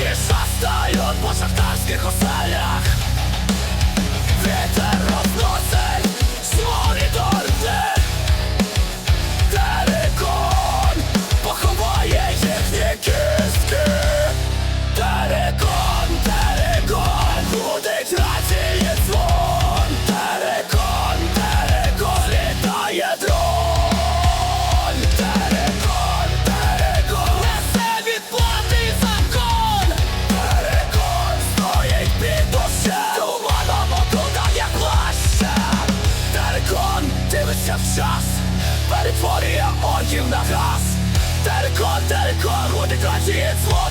Ті шастають по шахтарських оселях. Час. Перетворює орків на газ. Терекон, терекон, гудить радіє зло